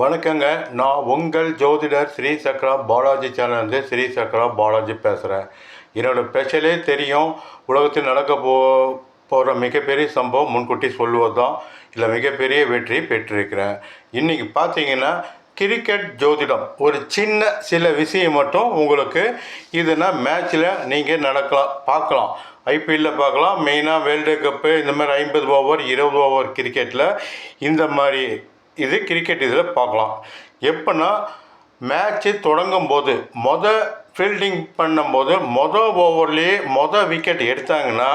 வணக்கங்க. நான் உங்கள் ஜோதிடர் ஸ்ரீ சக்ரா பாலாஜி சேனல்லேருந்து ஸ்ரீ சக்ரா பாலாஜி பேசுகிறேன் என்னோடய ஸ்பெஷலே தெரியும். உலகத்தில் நடக்க போ போகிற மிகப்பெரிய சம்பவம் முன்கூட்டி சொல்லுவது தான் இல்லை மிகப்பெரிய வெற்றி பெற்றிருக்கிறேன். இன்றைக்கி பார்த்தீங்கன்னா கிரிக்கெட் ஜோதிடம். ஒரு சின்ன சில விஷயம் மட்டும் உங்களுக்கு இதுனா மேட்ச்சில் நீங்கள் நடக்கலாம் பார்க்கலாம். ஐபிஎல்லில் பார்க்கலாம். மெயினாக வேர்ல்டு கப்பு இந்த மாதிரி ஐம்பது ஓவர் இருபது ஓவர் கிரிக்கெட்டில் இந்த மாதிரி இது கிரிக்கெட் இதில் பார்க்கலாம். எப்போன்னா மேட்ச்சு தொடங்கும் போது மொதல் ஃபீல்டிங் பண்ணும்போது மொதல் ஓவர்லேயே மொதல் விக்கெட் எடுத்தாங்கன்னா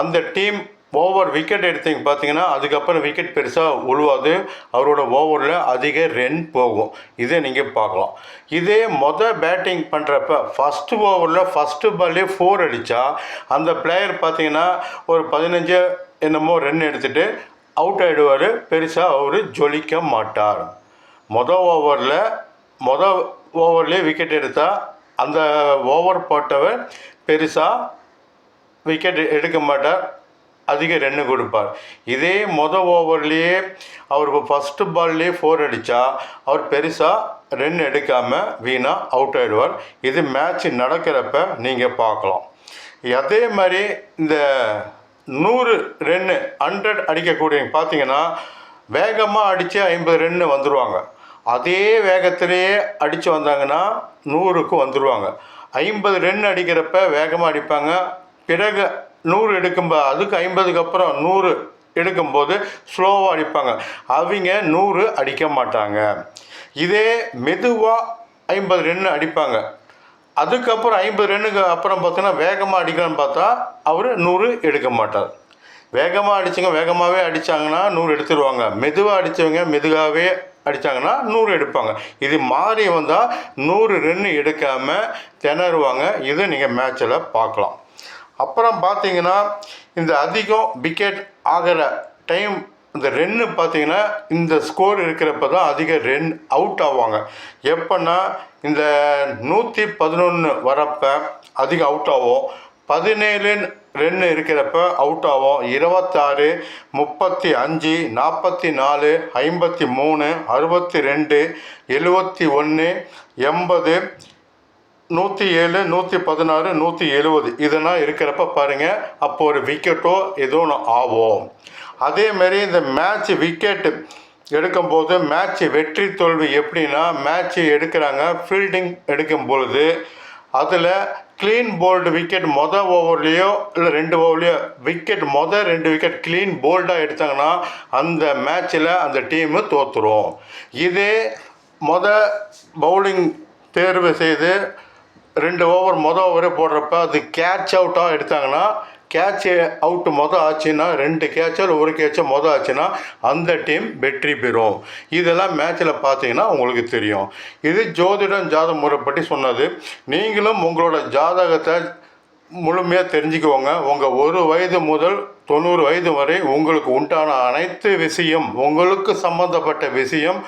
அந்த டீம் ஓவர் விக்கெட் எடுத்தீங்க பார்த்தீங்கன்னா அதுக்கப்புறம் விக்கெட் பெருசாக உழுவாது. அவரோட ஓவரில் அதிக ரன் போகும். இதை நீங்கள் பார்க்கலாம். இதே மொதல் பேட்டிங் பண்ணுறப்ப ஃபஸ்ட்டு ஓவரில் ஃபஸ்ட்டு பால்லே ஃபோர் அடித்தா அந்த பிளேயர் பார்த்தீங்கன்னா ஒரு பதினஞ்சு என்னமோ ரன் எடுத்துகிட்டு அவுட் ஆகிடுவார் பெருசாக அவர் ஜொலிக்க மாட்டார். மொதல் ஓவரில் மொதல் ஓவர்லேயே விக்கெட் எடுத்தால் அந்த ஓவர் போட்டவர் பெருசாக விக்கெட் எடுக்க மாட்டார். அதிக ரன்னு கொடுப்பார். இதே மொதல் ஓவர்லேயே அவர் ஃபஸ்ட்டு பால்லேயே ஃபோர் அடித்தா அவர் பெருசாக ரன் எடுக்காமல் வீணாக அவுட் ஆகிடுவார் இது மேட்ச் நடக்கிறப்ப நீங்கள் பார்க்கலாம். அதே மாதிரி இந்த நூறு ரன்னு ஹண்ட்ரட் அடிக்கக்கூடியவங்க பார்த்தீங்கன்னா வேகமாக அடித்து ஐம்பது ரன்னு வந்துடுவாங்க அதே வேகத்திலேயே அடித்து வந்தாங்கன்னா நூறுக்கு வந்துடுவாங்க ஐம்பது ரன் அடிக்கிறப்ப வேகமாக அடிப்பாங்க. பிறகு நூறு எடுக்கும்போது அதுக்கு ஐம்பதுக்கு அப்புறம் நூறு எடுக்கும்போது ஸ்லோவாக அடிப்பாங்க. அவங்க நூறு அடிக்க மாட்டாங்க. இதே மெதுவாக ஐம்பது ரன் அடிப்பாங்க. அதுக்கப்புறம் ஐம்பது ரன்னுக்கு அப்புறம் பார்த்தீங்கன்னா வேகமாக அடிக்கலான்னு பார்த்தா அவர் நூறு எடுக்க மாட்டார். வேகமாக அடித்தவங்க வேகமாகவே அடித்தாங்கன்னா நூறு எடுத்துருவாங்க. மெதுவாக அடித்தவங்க மெதுவாகவே அடித்தாங்கன்னா நூறு எடுப்பாங்க. இது மாறி வந்தால் நூறு ரன்னு எடுக்காமல் திணறுவாங்க. இதை நீங்கள் மேட்ச்சில் பார்க்கலாம். அப்புறம் பார்த்தீங்கன்னா இந்த அதிகம் விக்கெட் ஆகிற டைம் இந்த ரென்னு பார்த்தீங்கன்னா இந்த ஸ்கோர் இருக்கிறப்ப தான் அதிக ரென் அவுட் ஆவாங்க. எப்போன்னா இந்த நூற்றி பதினொன்று வரப்போ அதிகம் அவுட் ஆகும் பதினேழு ரென்னு இருக்கிறப்ப அவுட் ஆகும் இருபத்தாறு முப்பத்தி அஞ்சு நாற்பத்தி நாலு ஐம்பத்தி மூணு அறுபத்தி ரெண்டு எழுபத்தி ஒன்று எண்பது நூற்றி ஏழு நூற்றி பதினாறு நூற்றி எழுபது இதெல்லாம் இருக்கிறப்ப பாருங்கள் அப்போ ஒரு விக்கெட்டோ ஏதோ ஒன்று ஆகும் அதேமாரி இந்த மேட்ச் விக்கெட்டு எடுக்கும்போது மேட்ச் வெற்றி தோல்வி எப்படின்னா மேட்ச்சு எடுக்கிறாங்க ஃபீல்டிங் எடுக்கும் பொழுது அதில் க்ளீன் போல்டு விக்கெட் மொதல் ஓவர்லேயோ இல்லை ரெண்டு ஓவர்லேயோ விக்கெட் மொதல் ரெண்டு விக்கெட் க்ளீன் போல்டாக எடுத்தாங்கன்னா அந்த மேட்ச்சில் அந்த டீமு தோற்றுரும் இதே மொதல் பவுலிங் தேர்வு செய்து ரெண்டு ஓவர் மொதல் ஓவரே போடுறப்ப அது கேட்ச் அவுட்டாக எடுத்தாங்கன்னா கேட்ச் அவுட் மொதல் ஆச்சுன்னா ரெண்டு கேட்சோ இல்லை ஒரு கேட்சோ மொதல் ஆச்சுன்னா அந்த டீம் வெற்றி பெறும். இதெல்லாம் மேட்ச்சில் பார்த்தீங்கன்னா உங்களுக்கு தெரியும். இது ஜோதிடம் ஜாத முறைப்படி சொன்னது. நீங்களும் உங்களோட ஜாதகத்தை முழுமையாக தெரிஞ்சுக்குவோங்க உங்கள் ஒரு வயது முதல் தொண்ணூறு வயது வரை உங்களுக்கு உண்டான அனைத்து விஷயம் உங்களுக்கு சம்மந்தப்பட்ட விஷயம்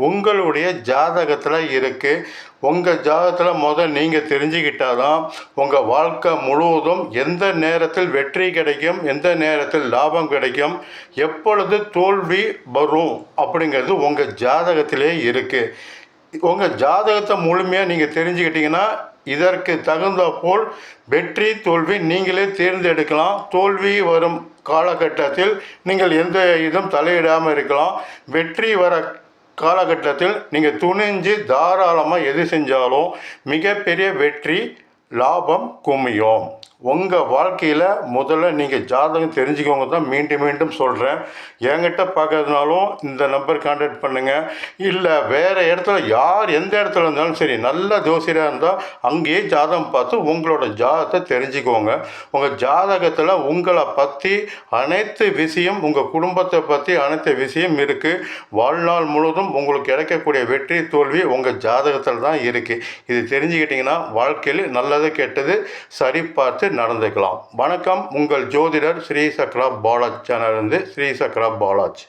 உங்களுடைய ஜாதகத்தில் இருக்குது உங்கள் ஜாதகத்தில் முதல் நீங்கள் தெரிஞ்சுக்கிட்டால் தான் உங்கள் வாழ்க்கை முழுவதும் எந்த நேரத்தில் வெற்றி கிடைக்கும் எந்த நேரத்தில் லாபம் கிடைக்கும் எப்பொழுது தோல்வி வரும் அப்படிங்கிறது உங்கள் ஜாதகத்திலே இருக்குது உங்கள் ஜாதகத்தை முழுமையாக நீங்கள் தெரிஞ்சுக்கிட்டிங்கன்னா இதற்கு தகுந்த போல் வெற்றி தோல்வி நீங்களே தேர்ந்தெடுக்கலாம். தோல்வி வரும் காலகட்டத்தில் நீங்கள் எந்த இதுவும் தலையிடாமல் இருக்கலாம். வெற்றி வர காலகட்டத்தில் நீங்கள் துணிஞ்சு தாராளமாக எது செஞ்சாலும் மிகப்பெரிய வெற்றி லாபம் குமியும் உங்கள் வாழ்க்கையில் முதல்ல நீங்கள் ஜாதகம் தெரிஞ்சுக்கோங்க தான் மீண்டும் மீண்டும் சொல்கிறேன் என்கிட்ட பார்க்கறதுனாலும் இந்த நம்பர் கான்டாக்ட் பண்ணுங்கள் இல்லை வேறு இடத்துல யார் எந்த இடத்துல இருந்தாலும் சரி நல்ல ஜோசியராக இருந்தால் அங்கேயே ஜாதகம் பார்த்து உங்களோட ஜாதகத்தை தெரிஞ்சுக்கோங்க. உங்கள் ஜாதகத்தில் உங்களை பற்றி அனைத்து விஷயம் உங்கள் குடும்பத்தை பற்றி அனைத்து விஷயம் இருக்குது வாழ்நாள் முழுவதும் உங்களுக்கு கிடைக்கக்கூடிய வெற்றி தோல்வி உங்கள் ஜாதகத்தில் தான் இருக்குது இது தெரிஞ்சுக்கிட்டிங்கன்னா வாழ்க்கையில் நல்லது கெட்டது சரி பார்த்து நடந்துக்கலாம். வணக்கம் உங்கள் ஜோதிடர் ஸ்ரீ சக்ரா பாலாஜ் சேனல் இருந்து ஸ்ரீ சக்ரா பாலாஜ்.